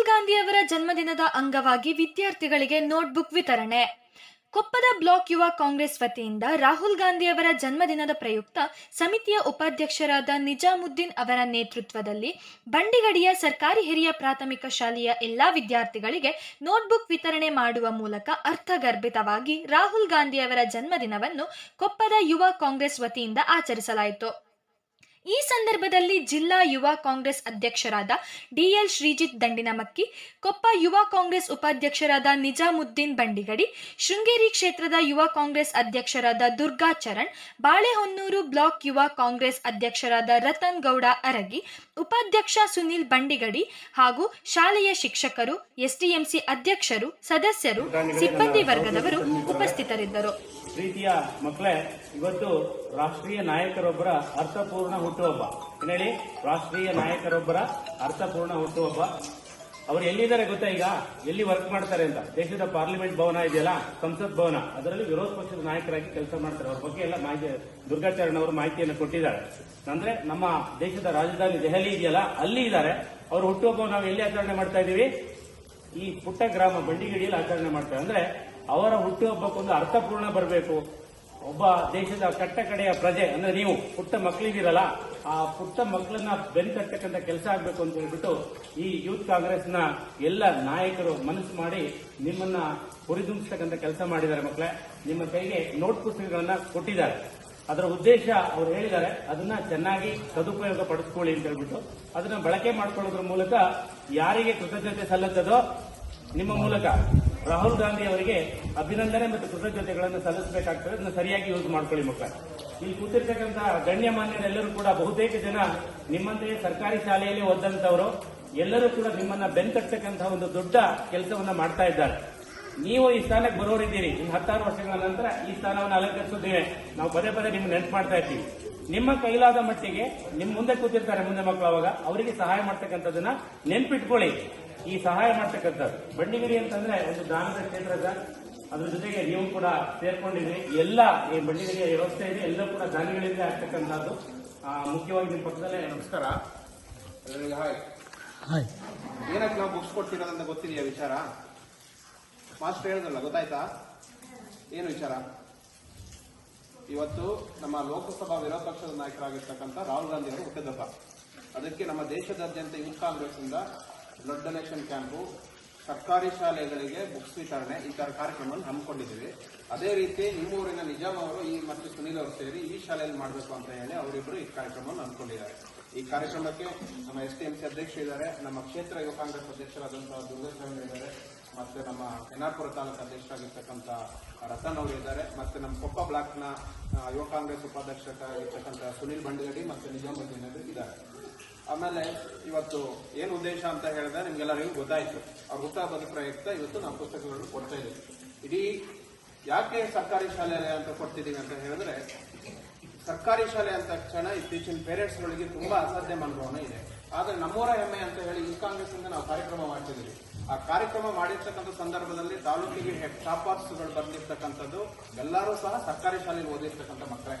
ರಾಹುಲ್ ಗಾಂಧಿಯವರ ಜನ್ಮದಿನದ ಅಂಗವಾಗಿ ವಿದ್ಯಾರ್ಥಿಗಳಿಗೆ ನೋಟ್ಬುಕ್ ವಿತರಣೆ. ಕೊಪ್ಪದ ಬ್ಲಾಕ್ ಯುವ ಕಾಂಗ್ರೆಸ್ ವತಿಯಿಂದ ರಾಹುಲ್ ಗಾಂಧಿಯವರ ಜನ್ಮದಿನದ ಪ್ರಯುಕ್ತ ಸಮಿತಿಯ ಉಪಾಧ್ಯಕ್ಷರಾದ ನಿಜಾಮುದ್ದೀನ್ ಅವರ ನೇತೃತ್ವದಲ್ಲಿ ಬಂಡಿಗಡಿಯ ಸರ್ಕಾರಿ ಹಿರಿಯ ಪ್ರಾಥಮಿಕ ಶಾಲೆಯ ಎಲ್ಲಾ ವಿದ್ಯಾರ್ಥಿಗಳಿಗೆ ನೋಟ್ಬುಕ್ ವಿತರಣೆ ಮಾಡುವ ಮೂಲಕ ಅರ್ಥಗರ್ಭಿತವಾಗಿ ರಾಹುಲ್ ಗಾಂಧಿಯವರ ಜನ್ಮದಿನವನ್ನು ಕೊಪ್ಪದ ಯುವ ಕಾಂಗ್ರೆಸ್ ವತಿಯಿಂದ ಆಚರಿಸಲಾಯಿತು. ಈ ಸಂದರ್ಭದಲ್ಲಿ ಜಿಲ್ಲಾ ಯುವ ಕಾಂಗ್ರೆಸ್ ಅಧ್ಯಕ್ಷರಾದ ಡಿಎಲ್ ಶ್ರೀಜಿತ್ ದಂಡಿನಮಕ್ಕಿ, ಕೊಪ್ಪ ಯುವ ಕಾಂಗ್ರೆಸ್ ಉಪಾಧ್ಯಕ್ಷರಾದ ನಿಜಾಮುದ್ದೀನ್ ಬಂಡಿಗಡಿ, ಶೃಂಗೇರಿ ಕ್ಷೇತ್ರದ ಯುವ ಕಾಂಗ್ರೆಸ್ ಅಧ್ಯಕ್ಷರಾದ ದುರ್ಗಾ ಚರಣ್, ಬಾಳೆಹೊನ್ನೂರು ಬ್ಲಾಕ್ ಯುವ ಕಾಂಗ್ರೆಸ್ ಅಧ್ಯಕ್ಷರಾದ ರತನ್ ಗೌಡ ಅರಗಿ, ಉಪಾಧ್ಯಕ್ಷ ಸುನಿಲ್ ಬಂಡಿಗಡಿ ಹಾಗೂ ಶಾಲೆಯ ಶಿಕ್ಷಕರು, ಎಸ್ಡಿಎಂಸಿ ಅಧ್ಯಕ್ಷರು, ಸದಸ್ಯರು, ಸಿಬ್ಬಂದಿ ವರ್ಗದವರು ಉಪಸ್ಥಿತರಿದ್ದರು. ಪ್ರೀತಿಯ ಮಕ್ಕಳೇ, ಇವತ್ತು ರಾಷ್ಟ್ರೀಯ ನಾಯಕರೊಬ್ಬರ ಅರ್ಥಪೂರ್ಣ ಹುಟ್ಟುಹಬ್ಬ. ಏನೇಳಿ ರಾಷ್ಟ್ರೀಯ ನಾಯಕರೊಬ್ಬರ ಅರ್ಥಪೂರ್ಣ ಹುಟ್ಟುಹಬ್ಬ. ಅವ್ರು ಎಲ್ಲಿದ್ದಾರೆ ಗೊತ್ತಾ ಈಗ? ಎಲ್ಲಿ ವರ್ಕ್ ಮಾಡ್ತಾರೆ ಅಂತ? ದೇಶದ ಪಾರ್ಲಿಮೆಂಟ್ ಭವನ ಇದೆಯಲ್ಲ? ಸಂಸತ್ ಭವನ. ಅದರಲ್ಲಿ ವಿರೋಧ ಪಕ್ಷದ ನಾಯಕರಾಗಿ ಕೆಲಸ ಮಾಡ್ತಾರೆ. ಅವ್ರ ಬಗ್ಗೆ ಎಲ್ಲ ಮಾಹಿತಿ, ದುರ್ಗಾಚರಣ್ ಅವರು ಮಾಹಿತಿಯನ್ನು ಕೊಟ್ಟಿದ್ದಾರೆ. ಅಂದ್ರೆ ನಮ್ಮ ದೇಶದ ರಾಜಧಾನಿ ದೆಹಲಿ ಇದೆಯಲ್ಲ, ಅಲ್ಲಿ ಇದ್ದಾರೆ. ಅವ್ರ ಹುಟ್ಟುಹಬ್ಬ ನಾವು ಎಲ್ಲಿ ಆಚರಣೆ ಮಾಡ್ತಾ ಇದೀವಿ ಈ ಪುಟ್ಟ ಗ್ರಾಮ ಬಂಡಿಗಡಿಯಲ್ಲಿ ಆಚರಣೆ ಮಾಡ್ತಾರೆ ಅಂದ್ರೆ ಅವರ ಹುಟ್ಟುಹಬ್ಬಕ್ಕೊಂದು ಅರ್ಥಪೂರ್ಣ ಬರಬೇಕು. ಒಬ್ಬ ದೇಶದ ಕಟ್ಟ ಕಡೆಯ ಪ್ರಜೆ, ಅಂದ್ರೆ ನೀವು ಪುಟ್ಟ ಮಕ್ಕಳಿದ್ದೀರಲ್ಲ, ಆ ಪುಟ್ಟ ಮಕ್ಕಳನ್ನ ಬೆನ್ಕಟ್ಟಕ್ಕಂತ ಕೆಲಸ ಆಗ್ಬೇಕು ಅಂತ ಹೇಳ್ಬಿಟ್ಟು ಈ ಯೂತ್ ಕಾಂಗ್ರೆಸ್ನ ಎಲ್ಲ ನಾಯಕರು ಮನಸ್ಸು ಮಾಡಿ ನಿಮ್ಮನ್ನ ಹುರಿದುಂಬಿಸ್ತಕ್ಕಂಥ ಕೆಲಸ ಮಾಡಿದ್ದಾರೆ ಮಕ್ಕಳೇ. ನಿಮ್ಮ ಕೈಗೆ ನೋಟ್ ಪುಸ್ತಕಗಳನ್ನ ಕೊಟ್ಟಿದ್ದಾರೆ. ಅದರ ಉದ್ದೇಶ ಅವ್ರು ಹೇಳಿದ್ದಾರೆ, ಅದನ್ನ ಚೆನ್ನಾಗಿ ಸದುಪಯೋಗ ಪಡಿಸ್ಕೊಳ್ಳಿ ಅಂತ ಹೇಳ್ಬಿಟ್ಟು ಅದನ್ನ ಬಳಕೆ ಮಾಡ್ಕೊಳ್ಳೋದ್ರ ಮೂಲಕ ಯಾರಿಗೆ ಕೃತಜ್ಞತೆ ಸಲ್ಲುತ್ತದೋ ನಿಮ್ಮ ಮೂಲಕ. ರಾಹುಲ್ ಗಾಂಧಿ ಅವರಿಗೆ ಅಭಿನಂದನೆ ಮತ್ತು ಕೃತಜ್ಞತೆಗಳನ್ನು ಸಲ್ಲಿಸಬೇಕಾಗ್ತದೆ. ಅದನ್ನು ಸರಿಯಾಗಿ ಯೂಸ್ ಮಾಡ್ಕೊಳ್ಳಿ ಮಕ್ಕಳ. ಇಲ್ಲಿ ಕೂತಿರ್ತಕ್ಕಂಥ ಗಣ್ಯಮಾನ್ಯರೆಲ್ಲರೂ ಕೂಡ ಬಹುತೇಕ ಜನ ನಿಮ್ಮಂತೆಯೇ ಸರ್ಕಾರಿ ಶಾಲೆಯಲ್ಲಿ ಓದಂತವರು ಎಲ್ಲರೂ ಕೂಡ ನಿಮ್ಮನ್ನ ಬೆನ್ಕಟ್ಟತಕ್ಕಂತಹ ಒಂದು ದೊಡ್ಡ ಕೆಲಸವನ್ನ ಮಾಡ್ತಾ ಇದ್ದಾರೆ. ನೀವು ಈ ಸ್ಥಾನಕ್ಕೆ ಬರೋರಿದ್ದೀರಿ. ಇನ್ನು ಹತ್ತಾರು ವರ್ಷಗಳ ನಂತರ ಈ ಸ್ಥಾನವನ್ನು ಅಲಂಕರಿಸುತ್ತೇವೆ. ನಾವು ಪದೇ ಪದೇ ನಿಮ್ಗೆ ನೆನಪು ಮಾಡ್ತಾ ಇರ್ತೀವಿ. ನಿಮ್ಮ ಕೈಲಾದ ಮಟ್ಟಿಗೆ ನಿಮ್ಮ ಮುಂದೆ ಕೂತಿರ್ತಾರೆ ಮುಂದೆ ಮಕ್ಕಳು ಅವಾಗ. ಅವರಿಗೆ ಸಹಾಯ ಮಾಡ್ತಕ್ಕಂಥದ್ದನ್ನ ನೆನ್ಪಿಟ್ಕೊಳ್ಳಿ. ಈ ಸಹಾಯ ಮಾಡ್ತಕ್ಕಂಥದ್ದು. ಬಂಡಿಗಿರಿ ಅಂತಂದ್ರೆ ಒಂದು ದಾನದ ಕ್ಷೇತ್ರ ಸರ್. ಅದ್ರ ಜೊತೆಗೆ ನೀವು ಕೂಡ ಸೇರ್ಕೊಂಡಿದ್ರಿ ಎಲ್ಲ ಈ ಬಂಡಿಗಿರಿಯ ವ್ಯವಸ್ಥೆ ಇದೆ. ಎಲ್ಲ ಕೂಡ ದಾನಿಗಳಿಂದ ಆಗ್ತಕ್ಕಂಥದ್ದು. ಆ, ಮುಖ್ಯವಾಗಿ ನಿಮ್ಮ ಪಕ್ಕದಲ್ಲೇ ನಮಸ್ಕಾರ. ಹಾಯ್. ಏನಕ್ಕೆ ನಾವು ಬುಕ್ಸ್ ಕೊಡ್ತಿರೋದಂತ ಗೊತ್ತಿದೆಯಾ ವಿಚಾರ? ಮಾಸ್ಟರ್ ಹೇಳಿದ್ರಲ್ಲ ಗೊತ್ತಾಯ್ತಾ? ಏನು ವಿಚಾರ? ಇವತ್ತು ನಮ್ಮ ಲೋಕಸಭಾ ವಿರೋಧ ಪಕ್ಷದ ನಾಯಕರಾಗಿರ್ತಕ್ಕಂಥ ರಾಹುಲ್ ಗಾಂಧಿ ಅವರು ಹುಟ್ಟಿದಪ್ಪ ಅದಕ್ಕೆ ನಮ್ಮ ದೇಶದಾದ್ಯಂತ ಯೂತ್ ಕಾಂಗ್ರೆಸ್ ಇಂದ ಬ್ಲಡ್ ಡೊನೇಷನ್ ಕ್ಯಾಂಪು, ಸರ್ಕಾರಿ ಶಾಲೆಗಳಿಗೆ ಬುಕ್ಸ್ ವಿತರಣೆ, ಈ ಥರ ಕಾರ್ಯಕ್ರಮವನ್ನು ಹಮ್ಮಿಕೊಂಡಿದ್ದೀವಿ. ಅದೇ ರೀತಿ ನಿಮ್ಮೂರಿನ ನಿಜಾಮ್ ಅವರು ಈ ಮತ್ತು ಸುನೀಲ್ ಅವರು ಸೇರಿ ಈ ಶಾಲೆಯಲ್ಲಿ ಮಾಡಬೇಕು ಅಂತ ಹೇಳಿ ಅವರಿಬ್ಬರು ಈ ಕಾರ್ಯಕ್ರಮವನ್ನು ಹಮ್ಮಿಕೊಂಡಿದ್ದಾರೆ. ಈ ಕಾರ್ಯಕ್ರಮಕ್ಕೆ ನಮ್ಮ ಎಸ್ ಟಿ ಎಂ ಸಿ ಅಧ್ಯಕ್ಷ ಇದ್ದಾರೆ, ನಮ್ಮ ಕ್ಷೇತ್ರ ಯುವ ಕಾಂಗ್ರೆಸ್ ಅಧ್ಯಕ್ಷರಾದಂತಹ ದುರ್ಗಸ್ವಾಮಿ ಇದ್ದಾರೆ, ಮತ್ತೆ ನಮ್ಮ ಕೆನಾಪುರ ತಾಲೂಕು ಅಧ್ಯಕ್ಷರಾಗಿರ್ತಕ್ಕಂಥ ರತನ್ ಅವರು ಇದ್ದಾರೆ, ಮತ್ತೆ ನಮ್ಮ ಕೊಪ್ಪ ಬ್ಲಾಕ್ನ ಯುವ ಕಾಂಗ್ರೆಸ್ ಉಪಾಧ್ಯಕ್ಷರಾಗಿರ್ತಕ್ಕಂಥ ಸುನೀಲ್ ಬಂಡಗಡಿ ಮತ್ತು ನಿಜಾಮುದ್ದೀನ್ ಇದ್ದಾರೆ. ಆಮೇಲೆ ಇವತ್ತು ಏನು ಉದ್ದೇಶ ಅಂತ ಹೇಳಿದ್ರೆ ನಿಮ್ಗೆಲ್ಲರಿಗೂ ಗೊತ್ತಾಯ್ತು. ಅವ್ರ ಹುಟ್ಟಹಬ್ಬದ ಪ್ರಯುಕ್ತ ಇವತ್ತು ನಾವು ಪುಸ್ತಕಗಳನ್ನು ಕೊಡ್ತಾ ಇದ್ದೀವಿ. ಇಡೀ ಯಾಕೆ ಸರ್ಕಾರಿ ಶಾಲೆ ಅಂತ ಕೊಡ್ತಿದ್ದೀವಿ ಅಂತ ಹೇಳಿದ್ರೆ, ಸರ್ಕಾರಿ ಶಾಲೆ ಅಂತ ತಕ್ಷಣ ಇತ್ತೀಚಿನ ಪೇರೆಂಟ್ಸ್ಗಳಿಗೆ ತುಂಬಾ ಅಸಾಧ್ಯ ಅನುಭವನ ಇದೆ. ಆದ್ರೆ ನಮ್ಮೂರ ಹೆಮ್ಮೆ ಅಂತ ಹೇಳಿ ಈ ಕಾಂಗ್ರೆಸ್ ಇಂದ ನಾವು ಕಾರ್ಯಕ್ರಮ ಮಾಡ್ತಿದ್ದೀವಿ. ಆ ಕಾರ್ಯಕ್ರಮ ಮಾಡಿರ್ತಕ್ಕಂಥ ಸಂದರ್ಭದಲ್ಲಿ ತಾಲೂಕಿಗೆ ಟಾಪರ್ಸ್ಗಳು ಬಂದಿರ್ತಕ್ಕಂಥದ್ದು ಎಲ್ಲರೂ ಸಹ ಸರ್ಕಾರಿ ಶಾಲೆಯಲ್ಲಿ ಓದಿರ್ತಕ್ಕಂಥ ಮಕ್ಕಳೇ.